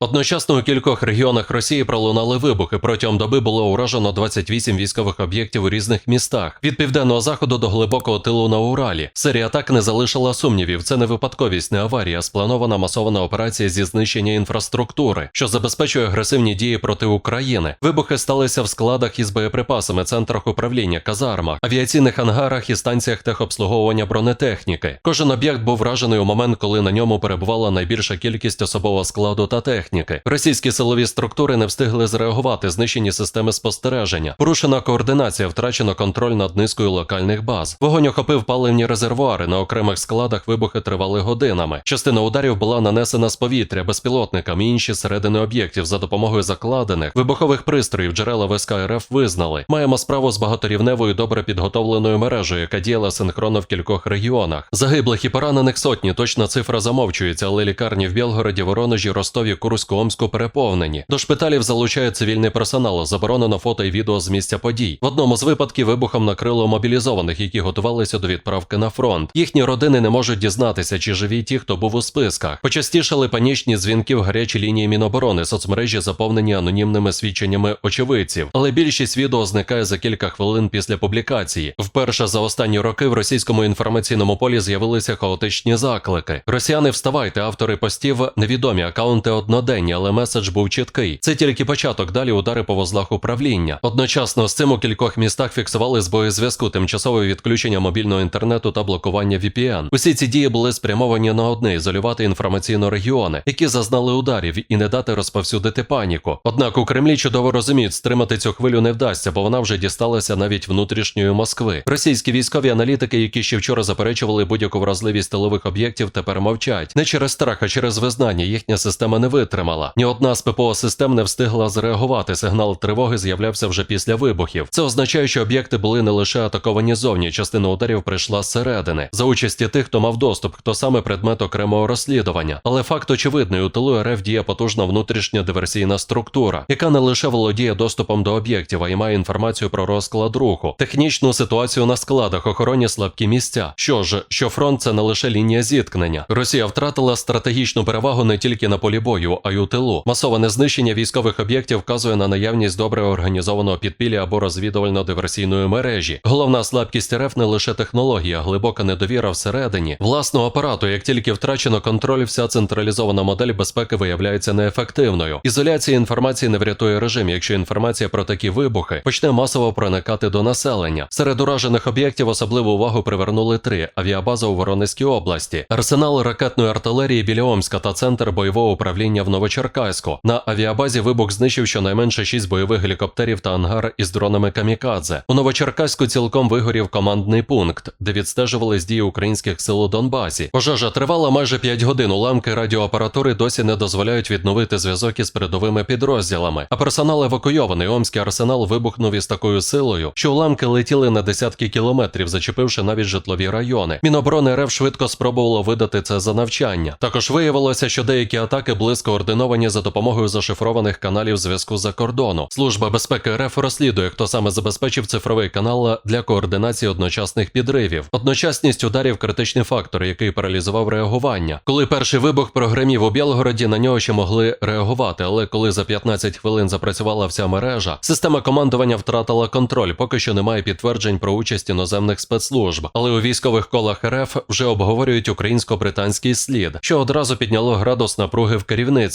Одночасно у кількох регіонах Росії пролунали вибухи. Протягом доби було уражено 28 військових об'єктів у різних містах від південного заходу до глибокого тилу на Уралі. Серія атак не залишила сумнівів. Це не випадковість, не аварія, спланована масована операція зі знищення інфраструктури, що забезпечує агресивні дії проти України. Вибухи сталися в складах із боєприпасами, центрах управління, казармах, авіаційних ангарах і станціях техобслуговування бронетехніки. Кожен об'єкт був вражений у момент, коли на ньому перебувала найбільша кількість особового складу та техніки. Російські силові структури не встигли зреагувати, знищені системи спостереження. Порушена координація, втрачено контроль над низкою локальних баз. Вогонь охопив паливні резервуари. На окремих складах вибухи тривали годинами. Частина ударів була нанесена з повітря безпілотниками. Інші середини об'єктів за допомогою закладених вибухових пристроїв. Джерела ВСК РФ визнали. Маємо справу з багаторівневою добре підготовленою мережею, яка діяла синхронно в кількох регіонах. Загиблих і поранених сотні. Точна цифра замовчується, але лікарні в Білгороді, Воронежі, Ростові, Курську, Омську переповнені. До шпиталів залучають цивільний персонал. Заборонено фото і відео з місця подій. В одному з випадків вибухом накрило мобілізованих, які готувалися до відправки на фронт. Їхні родини не можуть дізнатися, чи живі ті, хто був у списках. Почастішали панічні дзвінки в гарячі лінії Міноборони. Соцмережі заповнені анонімними свідченнями очевидців. Але більшість відео зникає за кілька хвилин після публікації. Вперше за останні роки в російському інформаційному полі з'явилися хаотичні заклики. Росіяни, вставайте, автори постів невідомі акаунти одноденні, але меседж був чіткий. Це тільки початок. Далі удари по вузлах управління. Одночасно з цим у кількох містах фіксували збої зв'язку, тимчасове відключення мобільного інтернету та блокування VPN. Усі ці дії були спрямовані на одне ізолювати інформаційно регіони, які зазнали ударів, і не дати розповсюдити паніку. Однак у Кремлі чудово розуміють, стримати цю хвилю не вдасться, бо вона вже дісталася навіть внутрішньої Москви. Російські військові аналітики, які ще вчора заперечували будь-яку вразливість тилових об'єктів, тепер мовчать. Не через страх, а через визнання їхня система не витримала. Ні одна з ППО систем не встигла зреагувати. Сигнал тривоги з'являвся вже після вибухів. Це означає, що об'єкти були не лише атаковані зовні. Частина ударів прийшла зсередини за участі тих, хто мав доступ, хто саме предмет окремого розслідування. Але факт очевидний, у тилу РФ діє потужна внутрішня диверсійна структура, яка не лише володіє доступом до об'єктів, а й має інформацію про розклад руху, технічну ситуацію на складах, охороні слабкі місця. Що ж, що фронт це не лише лінія зіткнення. Росія втратила стратегічну перевагу не тільки на полі бою, а й у тилу. Масоване знищення військових об'єктів вказує на наявність добре організованого підпілля або розвідувально-диверсійної мережі. Головна слабкість РФ не лише технологія, глибока недовіра всередині власного апарату. Як тільки втрачено контроль, вся централізована модель безпеки виявляється неефективною. Ізоляція інформації не врятує режим, якщо інформація про такі вибухи почне масово проникати до населення. Серед уражених об'єктів особливу увагу привернули три: авіабаза у Воронезькій області, арсенал ракетної артилерії біля Омська та центр бойового управління в Новочеркаську. На авіабазі вибух знищив щонайменше шість бойових гелікоптерів та ангар із дронами камікадзе. У Новочеркаську цілком вигорів командний пункт, де відстежувались дії українських сил у Донбасі. Пожежа тривала майже 5 годин. Уламки радіоапаратури досі не дозволяють відновити зв'язок із передовими підрозділами. А персонал евакуйований. Омський арсенал вибухнув із такою силою, що уламки летіли на десятки кілометрів, зачепивши навіть житлові райони. Міноборони РФ швидко спробувало видати це за навчання. Також виявилося, що деякі атаки були скоординовані за допомогою зашифрованих каналів зв'язку за кордону. Служба безпеки РФ розслідує, хто саме забезпечив цифровий канал для координації одночасних підривів. Одночасність ударів критичний фактор, який паралізував реагування. Коли перший вибух прогремів у Білгороді, на нього ще могли реагувати, але коли за 15 хвилин запрацювала вся мережа, система командування втратила контроль. Поки що немає підтверджень про участь іноземних спецслужб. Але у військових колах РФ вже обговорюють українсько-британський слід, що одразу підняло градус напруги в